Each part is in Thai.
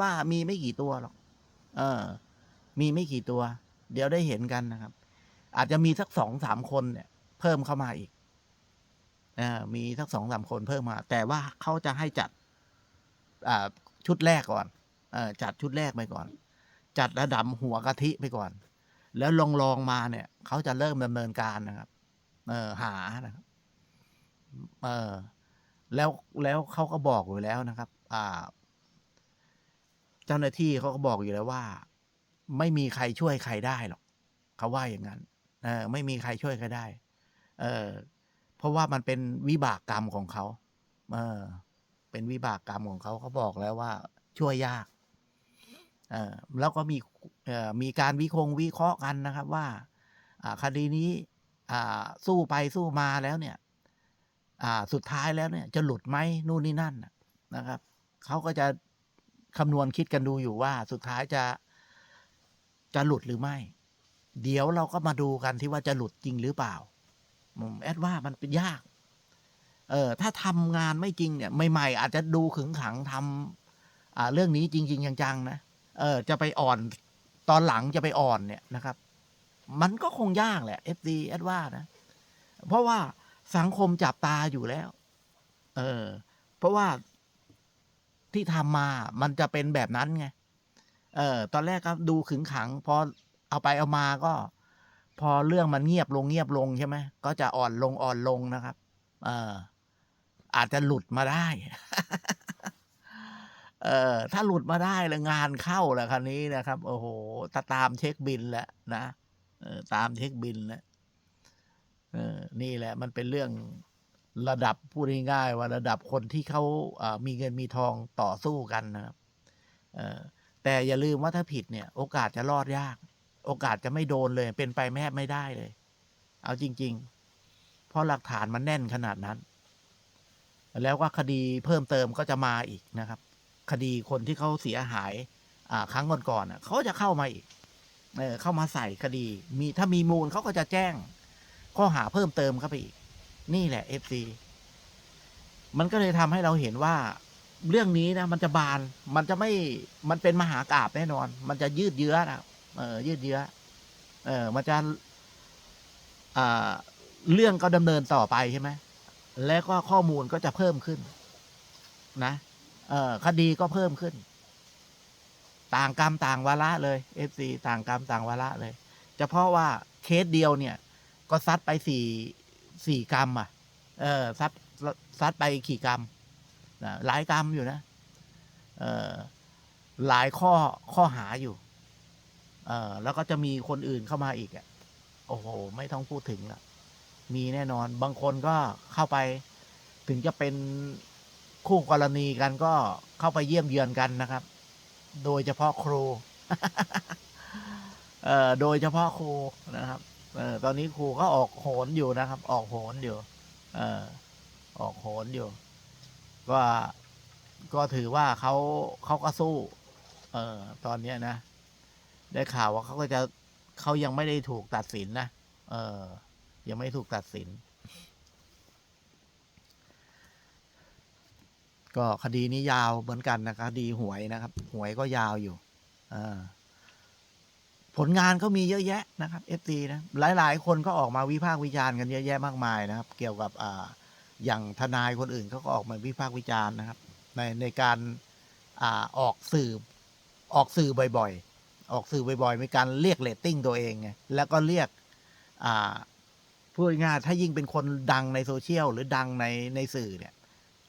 ว่ามีไม่กี่ตัวหรอก เออ มีไม่กี่ตัว เดี๋ยวได้เห็นกันนะครับ อาจจะมีสักสองสามคนเนี่ย เพิ่มเข้ามาอีกเออมีสักสองสามคนเพิ่มมา แต่ว่าเขาจะให้จัดอ่าชุดแรกก่อนเออจัดชุดแรกไปก่อน จัดระดับหัวกะทิไปก่อน แล้วลองลองมาเนี่ยเขาจะเริ่มดำเนินการนะครับ เออหานะครับ เออแล้วแล้วเขาก็บอกอยู่แล้วนะครับ อ่า จ้าหน้าที่เขาก็บอกอยู่แล้วว่า ไม่มีใครช่วยใครได้หรอกเขาว่าอย่างนั้นเออไม่มีใครช่วยใครได้ เออเพราะว่ามันเป็นวิบากกรรมของเขาเออ เป็นวิบากกรรมของเขาเขาบอกแล้วว่า ช่วยยาก เออแล้วก็มีเออมีการวิคงวิเคราะห์กันนะครับว่า อ่าคดีนี้อ่าสู้ไปสู้มาแล้วเนี่ย อ่า สุดท้ายแล้วเนี่ย จะหลุดไหมนู่นนี่นั่นนะครับเขาก็จะ คำนวณคิดกันดูอยู่ว่าสุดท้ายจะจะหลุดหรือไม่ เดี๋ยวเราก็มาดูกันที่ว่าจะหลุดจริงหรือเปล่าผมแอดว่ามันเป็นยาก เออถ้าทำงานไม่จริงเนี่ยใหม่ๆอาจจะดูขึงขังทำอ่าเรื่องนี้จริง ๆ จังๆนะเออจะไปอ่อนตอนหลังจะไปอ่อนเนี่ยนะครับ มันก็คงยากแหละเอฟดีแอดว่านะ เพราะว่าสังคมจับตาอยู่แล้ว เออ เพราะว่า ที่ทำมา มันจะเป็นแบบนั้นไง เออ ตอนแรกก็ดูขึงขัง พอเอาไปเอามาก็ พอเรื่องมันเงียบลงเงียบลงใช่ไหมก็จะอ่อนลงอ่อนลงนะครับ เออ อาจจะหลุดมาได้ เออ ถ้าหลุดมาได้แล้วงานเข้าแหละคันนี้นะครับ โอ้โหตาตามเช็คบินแล้วนะเออตามเช็คบินแล้วเออนี่แหละ มันเป็นเรื่อง ระดับพูดง่ายๆว่าระดับคนที่เขามีเงินมีทองต่อสู้กันนะครับแต่อย่าลืมว่าถ้าผิดเนี่ย โอกาสจะรอดยาก โอกาสจะไม่โดนเลย เป็นไปแม่ไม่ได้เลย เอาจริง ๆ เพราะหลักฐานมันแน่นขนาดนั้น แล้วก็คดีเพิ่มเติมก็จะมาอีกนะครับ คดีคนที่เขาเสียหายครั้งก่อนๆเขาจะเข้ามาอีกเอเข้ามาใส่คดี มีถ้ามีมูลเขาก็จะแจ้ง ข้อหาเพิ่มเติมเข้าไปอีก นี่แหละเอฟซีมันก็เลยทำให้เราเห็นว่า เรื่องนี้นะ มันจะบาน มันจะไม่ มันเป็นมหากราบแน่นอน มันจะยืดเยื้อนะเออ ยืดเยื้อ เออ มันจะอ่าเรื่องก็ดำเนินต่อไปใช่ไหมแล้วก็ข้อมูลก็จะเพิ่มขึ้น นะเออคดีก็เพิ่มขึ้น ต่างกรรมต่างวาระเลยเอฟซีต่างกรรมต่างวาระเลย เฉพาะว่าเคสเดียวเนี่ย ก็ซัดไปสี่ สี่กรรมอะ เออซัดซัดไปขี่กรรมนะหลายกรรมอยู่นะ เออหลายข้อข้อหาอยู่ เออแล้วก็จะมีคนอื่นเข้ามาอีกอะ โอ้โห ไม่ต้องพูดถึงละมีแน่นอน บางคนก็เข้าไปถึงจะเป็นคู่กรณีกันก็เข้าไปเยี่ยมเยือนกันนะครับ โดยเฉพาะครู เอ่อ โดยเฉพาะครูนะครับ เออตอนนี้ครูก็ออกโหนอยู่นะครับ ออกโหนอยู่ เออออกโหนอยู่ ก็ก็ถือว่าเขาเขาก็สู้ เออตอนเนี้ยนะ ได้ข่าวว่าเขาก็จะเขายังไม่ได้ถูกตัดสินนะเออ ยังไม่ถูกตัดสิน ก็คดีนี้ยาวเหมือนกันนะคดีหวยนะครับ หวยก็ยาวอยู่อ่า ผลงานก็มีเยอะแยะนะครับเอฟซีนะหลาย ๆ คนก็ออกมาวิพากษ์วิจารณ์กันเยอะแยะมากมายนะครับ เกี่ยวกับอ่าอย่างทนายคนอื่นเขาก็ออกมาวิพากษ์วิจารณ์นะครับ ในในการอ่าออกสื่อออกสื่อบ่อยๆ ออกสื่อบ่อยๆมีการเรียกเรตติ้งตัวเองไงแล้วก็เรียกอ่าพูดง่ายถ้ายิ่งเป็นคนดังในโซเชียลหรือดังในในสื่อเนี่ย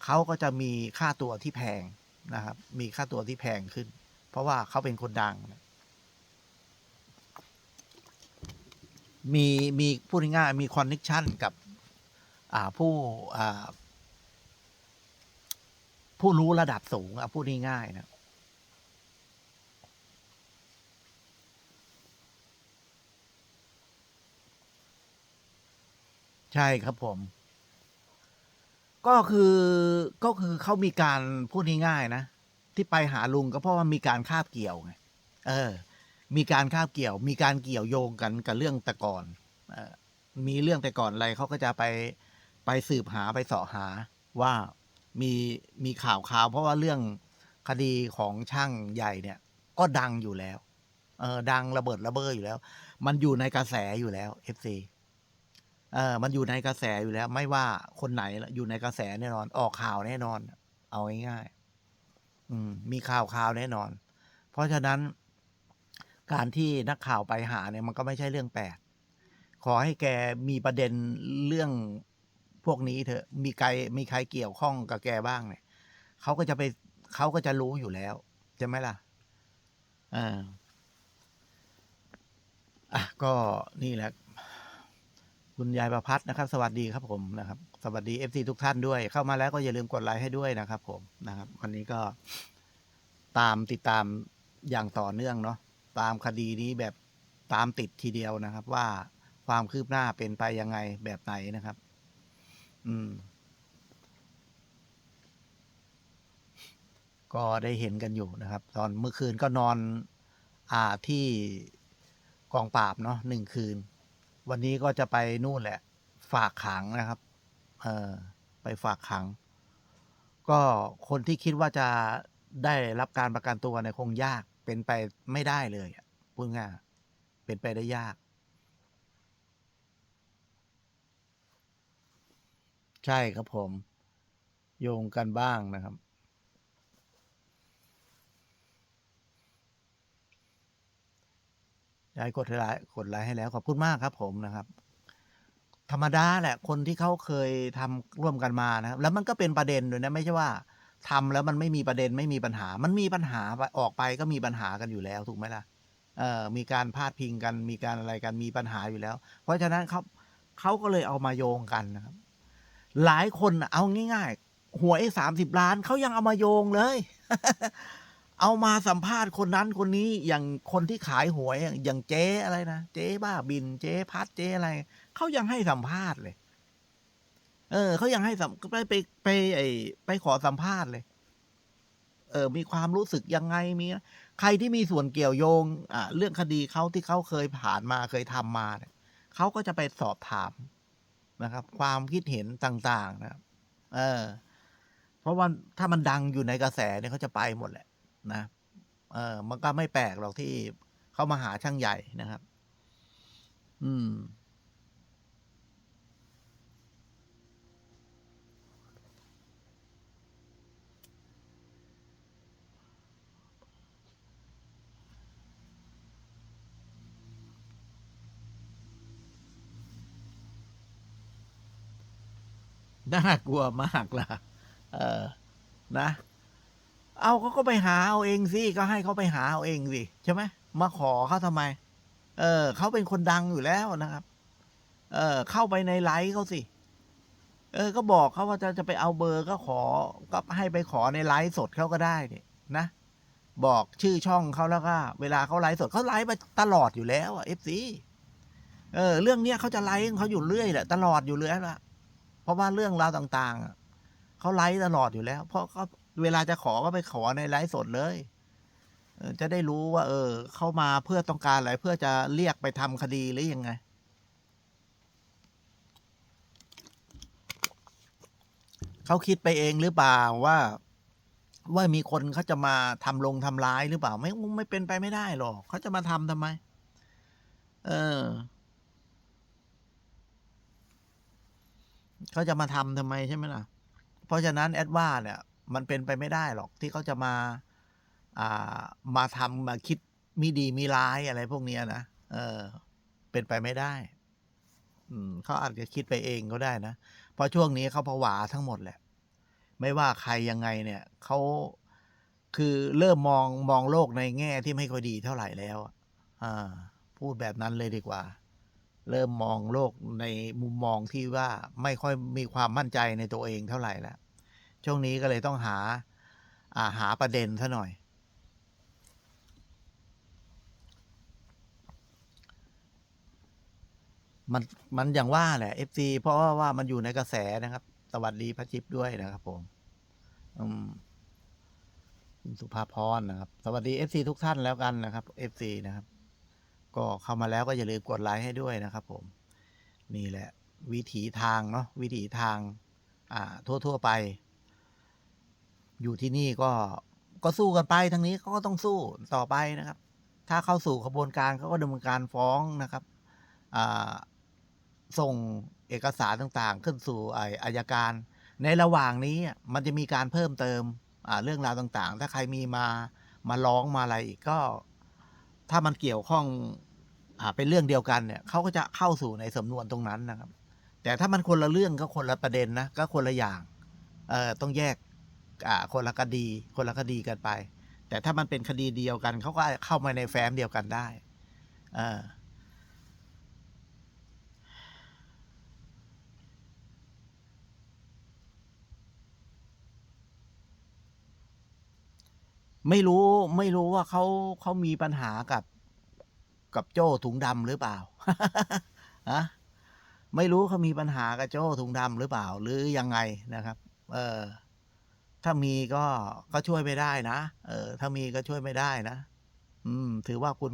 เขาก็จะมีค่าตัวที่แพงนะครับ มีค่าตัวที่แพงขึ้น เพราะว่าเขาเป็นคนดังนะ มีมีพูดง่ายๆมีคอนเน็ชันกับอ่าผู้อ่าผู้รู้ระดับสูงอะพูดง่ายๆนะใช่ครับผม ก็คือก็คือเขามีการพูดง่ายๆนะ ที่ไปหาลุงก็เพราะว่ามีการคาบเกี่ยวไงเออ มีการคาบเกี่ยว มีการเกี่ยวโยงกันกับเรื่องแต่ก่อนมีเรื่องแต่ก่อนอะไรเขาก็จะไปไปสืบหาไปสาะหาว่ามีมีข่าวข่าว เพราะว่าเรื่องคดีของช่างใหญ่เนี่ย ก็ดังอยู่แล้ว เออดังระเบิดระเบ้ออยู่แล้ว มันอยู่ในกระแสอยู่แล้ว FC เออมันอยู่ในกระแสอยู่แล้ว ไม่ว่าคนไหนอยู่ในกระแสแน่นอน ออกข่าวแน่นอน เอาง่ายๆอืม มีข่าวข่าวแน่นอน เพราะฉะนั้น การที่นักข่าวไปหาเนี่ยมันก็ไม่ใช่เรื่องแปลก ขอให้แกมีประเด็นเรื่องพวกนี้เถอะ มีใครมีใครเกี่ยวข้องกับแกบ้างเนี่ยเขาก็จะไปเขาก็จะรู้อยู่แล้วใช่ไหมล่ะอ่าอะก็นี่แหละ คุณยายประพัฒนะครับ สวัสดีครับผมนะครับ สวัสดีเอฟซีทุกท่านด้วย เข้ามาแล้วก็อย่าลืมกดไลค์ให้ด้วยนะครับ ผมนะครับ วันนี้ก็ตามติดตามอย่างต่อเนื่องเนาะ ตามคดีนี้แบบตามติดทีเดียวนะครับ ว่าความคืบหน้าเป็นไปยังไงแบบไหนนะครับ อืม ก็ได้เห็นกันอยู่นะครับ ตอนเมื่อคืนก็นอน อ่าที่กองปราบเนาะหนึ่งคืน วันนี้ก็จะไปนู่นแหละ ฝากขังนะครับ เออไปฝากขัง ก็คนที่คิดว่าจะได้รับการประกันตัวเนี่ยคงยาก เป็นไปไม่ได้เลยอะพูดง่ายเป็นไปได้ยาก ใช่ครับผม โยงกันบ้างนะครับยายกดไลค์กดไลค์ให้แล้ว ขอบคุณมากครับผมนะครับ ธรรมดาแหละ คนที่เขาเคยทำร่วมกันมานะครับ แล้วมันก็เป็นประเด็นด้วยนะ ไม่ใช่ว่า ทำแล้วมันไม่มีประเด็นไม่มีปัญหา มันมีปัญหาออกไปก็มีปัญหากันอยู่แล้วถูกไหมล่ะเอ่อมีการพาดพิงกันมีการอะไรกันมีปัญหาอยู่แล้ว เพราะฉะนั้นเขาเขาก็เลยเอามาโยงกันนะครับ หลายคนเอาง่าย ๆ หวยสามสิบล้านเขายังเอามาโยงเลย เอามาสัมภาษณ์คนนั้นคนนี้อย่างคนที่ขายหวยอย่างเจ๊อะไรนะเจ๊บ้าบินเจ๊พัดเจ๊อะไรเขายังให้สัมภาษณ์เลย เออเขายังให้สัมไปไปไปไอไปขอสัมภาษณ์เลย เออ มีความรู้สึกยังไงมีใครที่มีส่วนเกี่ยวโยง อ่าเรื่องคดีเขาที่เขาเคยผ่านมาเคยทำมาเนี่ยเขาก็จะไปสอบถามนะครับ ความคิดเห็นต่าง ๆ นะครับ เออ เพราะว่าถ้ามันดังอยู่ในกระแสเนี่ยเขาจะไปหมดแหละ นะ เออ มันก็ไม่แปลกหรอกที่เขามาหาช่างใหญ่นะครับ อืม น่ากลัวมากล่ะ เออนะ เอาเขาก็ไปหาเอาเองสิก็ให้เขาไปหาเอาเองสิใช่ไหมมาขอเขาทำไม เออเขาเป็นคนดังอยู่แล้วนะครับ เออ เข้าไปในไลฟ์เขาสิเออ ก็บอกเขาว่าจะจะไปเอาเบอร์ก็ขอ ก็ให้ไปขอในไลฟ์สดเขาก็ได้เนี่ยนะบอกชื่อช่องเขาแล้วก็ เวลาเขาไลฟ์สดเขาไลฟ์ไปตลอดอยู่แล้วอะเอฟซีเออ เรื่องเนี้ยเขาจะไลฟ์เขาอยู่เรื่อยแหละตลอดอยู่เรื่อยละ เพราะว่าเรื่องราวต่างๆ เขาไลฟ์ตลอดอยู่แล้ว เพราะเขาเวลาจะขอก็ไปขอในไลฟ์สดเลยจะได้รู้ว่า เออ เข้ามาเพื่อต้องการอะไรเพื่อจะเรียกไปทำคดีหรือยังไง เขาคิดไปเองหรือเปล่าว่า ว่ามีคนเขาจะมาทำลงทำร้ายหรือเปล่า ไม่ไม่เป็นไปไม่ได้หรอกเขาจะมาทำทำไม เออ เขาจะมาทำทำไมใช่ไหมล่ะ เพราะฉะนั้นแอดว่าเนี่ย มันเป็นไปไม่ได้หรอกที่เขาจะมาอ่ามาทำมาคิดมีดีมีร้ายอะไรพวกนี้นะเออ เป็นไปไม่ได้ อืมเขาอาจจะคิดไปเองก็ได้นะเพราะช่วงนี้เขาผวาทั้งหมดแหละ ไม่ว่าใครยังไงเนี่ยเขาคือเริ่มมองมองโลกในแง่ที่ไม่ค่อยดีเท่าไหร่แล้วอ่าพูดแบบนั้นเลยดีกว่า เริ่มมองโลกในมุมมองที่ว่าไม่ค่อยมีความมั่นใจในตัวเองเท่าไหร่แล้วช่วงนี้ก็เลยต้องหาอาหาประเด็นซะหน่อย มันมันอย่างว่าแหละ FC เพราะว่ามันอยู่ในกระแสนะครับ สวัสดีพระจิบด้วยนะครับผมอืมสุภาพรนะครับ สวัสดี FC ทุกท่านแล้วกันนะครับ FC นะครับ ก็เข้ามาแล้วก็อย่าลืมกดไลค์ให้ด้วยนะครับผม นี่แหละวิถีทางเนาะวิถีทางอ่าทั่ว ๆ ไป อยู่ที่นี่ก็ก็สู้กันไปทางนี้เขาก็ต้องสู้ต่อไปนะครับ ถ้าเข้าสู่ขบวนการเขาก็ดำเนินการฟ้องนะครับอ่าส่งเอกสารต่างๆ ขึ้นสู่อายการ ในระหว่างนี้มันจะมีการเพิ่มเติมเรื่องราวต่างๆ ถ้าใครมีมามาร้องมาอะไรอีกก็ ถ้ามันเกี่ยวข้องอเป็นเรื่องเดียวกันเนี่ยเขาก็จะเข้าสู่ในสำนวนตรงนั้นนะครับ แต่ถ้ามันคนละเรื่องก็คนละประเด็นนะก็คนละอย่างเออต้องแยกคนละคดี คนละคดีกันไป แต่ถ้ามันเป็นคดีเดียวกันเขาก็เข้ามาในแฟ้มเดียวกันได้ เออ ไม่รู้ไม่รู้ว่าเขาเขามีปัญหากับกับโจ้ถุงดำหรือเปล่าฮะไม่รู้เขามีปัญหากับโจ้ถุงดำหรือเปล่า หรือยังไงนะครับ เออถ้ามีก็ก็ช่วยไม่ได้นะเออ ถ้ามีก็ช่วยไม่ได้นะอืม ถือว่าคุณ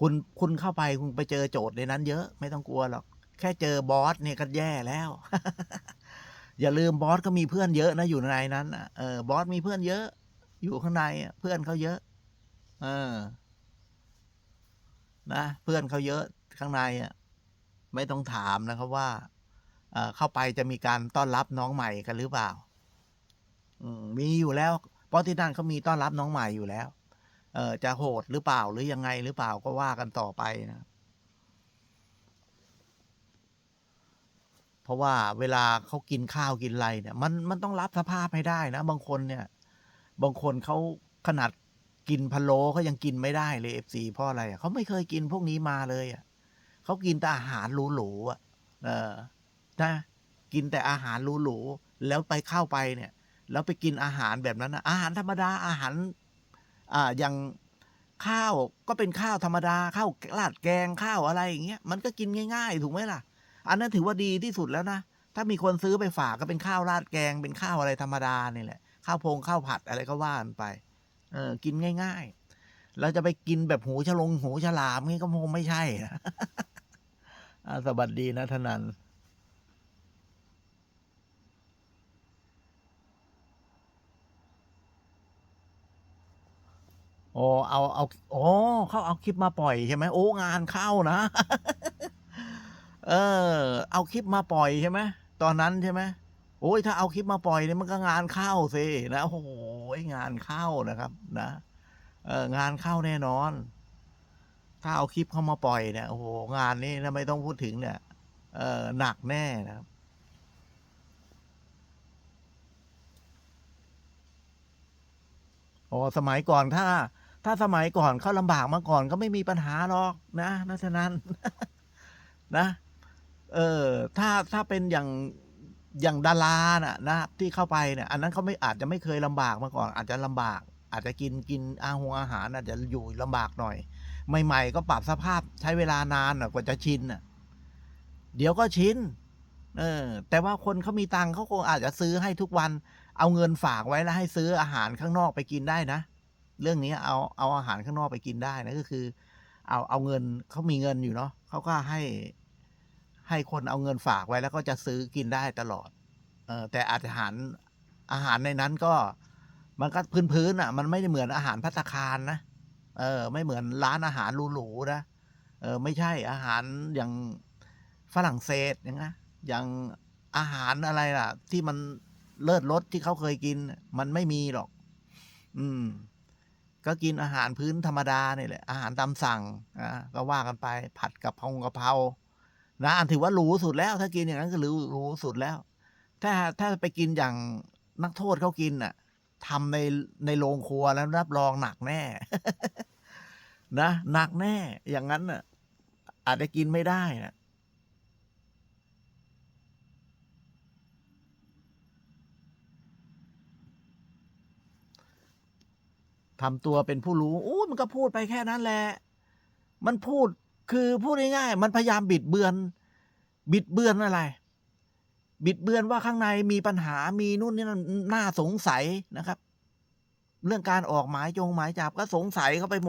คุณคุณเข้าไปคุณไปเจอโจทย์ในนั้น เยอะ ไม่ต้องกลัวหรอก แค่เจอบอสเนี่ยก็แย่แล้ว อย่าลืมบอสก็มีเพื่อนเยอะนะอยู่ในนั้นอะเออบอสมีเพื่อนเยอะ อยู่ข้างในอะเพื่อนเขาเยอะ เออ นะ เพื่อนเขาเยอะข้างในอะ ไม่ต้องถามนะครับว่าเออเข้าไปจะมีการต้อนรับน้องใหม่กันหรือเปล่า อืมมีอยู่แล้ว เพราะที่นั่นเขามีต้อนรับน้องใหม่อยู่แล้ว เออจะโหดหรือเปล่าหรือยังไงหรือเปล่าก็ว่ากันต่อไปนะเพราะว่าเวลาเขากินข้าวกินอะไรเนี่ย มันมันต้องรับสภาพให้ได้นะ บางคนเนี่ย บางคนเขาขนาดกินพะโล้เขายังกินไม่ได้เลยเอฟซีเพราะอะไรอะเขาไม่เคยกินพวกนี้มาเลยอะเขากินแต่อาหารหรูๆอะเออนะกินแต่อาหารหรูๆแล้วไปเข้าไปเนี่ย แล้วไปกินอาหารแบบนั้นนะอาหารธรรมดาอาหาร อ่าอย่างข้าวก็เป็นข้าวธรรมดาข้าวราดแกงข้าวอะไรอย่างเงี้ยมันก็กินง่าย ๆ ถูกไหมล่ะ อันนั้นถือว่าดีที่สุดแล้วนะถ้ามีคนซื้อไปฝากก็เป็นข้าวราดแกงเป็นข้าวอะไรธรรมดานี่แหละ ข้าวโพงข้าวผัดอะไรก็ว่ากันไป เออ กินง่าย ๆ เราจะไปกินแบบหูฉลงหูฉลามนี่ก็คงไม่ใช่นะสวัสดีนะทนันโอ้เอา เอาโอ้เขาเอาคลิปมาปล่อยใช่ไหมโอ้ งานเข้านะ เออ เอาคลิปมาปล่อยใช่ไหม ตอนนั้นใช่ไหม โอ้ยถ้าเอาคลิปมาปล่อยเนี่ยมันก็งานเข้าสินะโอ้โหงานเข้านะครับ นะเอองานเข้าแน่นอน ถ้าเอาคลิปเข้ามาปล่อยเนี่ยโอ้โหงานนี้นะไม่ต้องพูดถึงเนี่ย เออหนักแน่นะครับโอ้สมัยก่อนถ้า ถ้าสมัยก่อนเขาลำบากมาก่อนก็ไม่มีปัญหาหรอกนะนัฉะนั้น นะ เออถ้าถ้าเป็นอย่าง อย่างดาราน่ะนะที่เข้าไปเนี่ยอันนั้นเขาไม่อาจจะไม่เคยลำบากมาก่อน อาจจะลำบาก อาจจะกินกินอาหงอาหารอาจจะอยู่ลำบากหน่อย ใหม่ ๆ ก็ปรับสภาพใช้เวลานานกว่าจะชินน่ะเดี๋ยวก็ชินเออ แต่ว่าคนเขามีตังเขาคงอาจจะซื้อให้ทุกวัน เอาเงินฝากไว้แล้วให้ซื้ออาหารข้างนอกไปกินได้นะ เรื่องนี้เอาเอาอาหารข้างนอกไปกินได้นะก็คือ เอาเอาเงินเขามีเงินอยู่เนาะเขาก็ให้ ให้คนเอาเงินฝากไว้แล้วก็จะซื้อกินได้ตลอด เออแต่อาหารอาหารในนั้นก็มันก็พื้นๆอะ มันไม่ได้เหมือนอาหารพัตตาคารนะเออ ไม่เหมือนร้านอาหารหรูๆนะเออไม่ใช่อาหารอย่างฝรั่งเศสอย่างนะอย่างอาหารอะไรล่ะ ที่มันเลิศรสที่เขาเคยกิน มันไม่มีหรอก อืม ก็กินอาหารพื้นธรรมดาเนี่ยแหละ อาหารตามสั่งอ่าก็ว่ากันไป ผัดกับพงกะเพรา นะอันถือว่าหรูสุดแล้ว ถ้ากินอย่างนั้นก็หรูหรูสุดแล้ว ถ้าถ้าไปกินอย่างนักโทษเขากินน่ะทำในในโรงครัวแล้วรับรองหนักแน่ นะหนักแน่ อย่างนั้นน่ะ อาจจะกินไม่ได้นะทำตัวเป็นผู้รู้โอ้มันก็พูดไปแค่นั้นแหละ มันพูด คือพูดง่ายๆมันพยายามบิดเบือน บิดเบือนอะไร บิดเบือนว่าข้างในมีปัญหามีนู่นนี่นั่นน่าสงสัยนะครับ เรื่องการออกหมายจงหมายจับก็สงสัยเข้าไปหมด